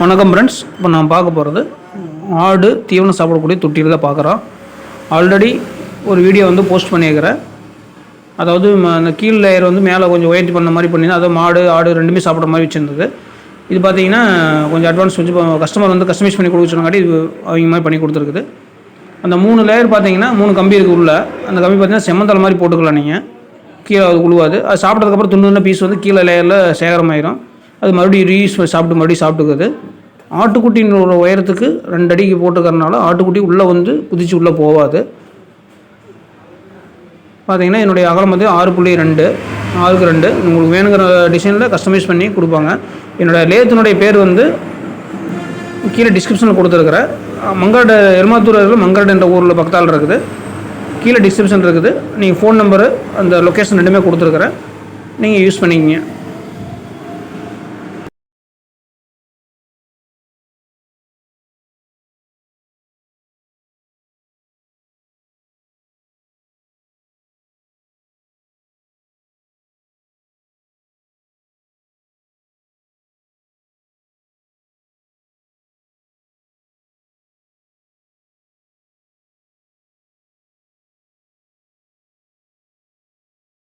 வணக்கம் ஃப்ரெண்ட்ஸ் இப்போ நான் பார்க்க போகிறது ஆடு தீவனம் சாப்பிடக்கூடிய தொட்டியில் தான் பார்க்குறோம். ஆல்ரெடி ஒரு வீடியோ வந்து போஸ்ட் பண்ணியிருக்கிறேன். அதாவது அந்த கீழ் லேயர் வந்து மேலே கொஞ்சம் உயர்த்தி பண்ண மாதிரி பண்ணி அதாவது மாடு ஆடு ரெண்டுமே சாப்பிட்ற மாதிரி வச்சுருந்தது. இது பார்த்தீங்கன்னா கொஞ்சம் அட்வான்ஸ் வச்சு கஸ்டமர் வந்து கஸ்டமைஸ் பண்ணி கொடுக்க இது அவங்க மாதிரி பண்ணி கொடுத்துருக்குது. அந்த மூணு லேயர் பார்த்தீங்கன்னா மூணு கம்பி இருக்குது உள்ள. அந்த கம்பி பார்த்தீங்கன்னா செம்மந்தலை மாதிரி போட்டுக்கலாம் நீங்கள் கீழே அது உழுவாது. அது சாப்பிட்டதுக்கப்புறம் துண்டு துண்டு பீஸ் வந்து கீழே லேயரில் சேகரமாயிரும். அது மறுபடியும் ரீயூஸ் சாப்பிட்டு மறுபடியும் சாப்பிட்டுக்குது ஆட்டுக்குட்டின்ற ஒரு உயரத்துக்கு ரெண்டு அடிக்கு போட்டுக்கறனால ஆட்டுக்குட்டி உள்ளே வந்து குதிச்சு உள்ளே போகாது. பார்த்தீங்கன்னா என்னுடைய அகலம் வந்து ஆறு புள்ளி ரெண்டு ஆறுக்கு ரெண்டு. உங்களுக்கு வேணுங்கிற டிசைனில் கஸ்டமைஸ் பண்ணி கொடுப்பாங்க. என்னோடய லேத்தினுடைய பேர் வந்து கீழே டிஸ்கிரிப்ஷனில் கொடுத்துருக்குறேன். மங்காடு எருமாத்தூர் மங்காடு என்ற ஊரில் பக்கத்தால் இருக்குது. கீழே டிஸ்கிரிப்ஷன் இருக்குது. நீங்கள் ஃபோன் நம்பரு அந்த லொக்கேஷன் ரெண்டுமே கொடுத்துருக்குறேன். நீங்கள் யூஸ் பண்ணிக்கிங்க.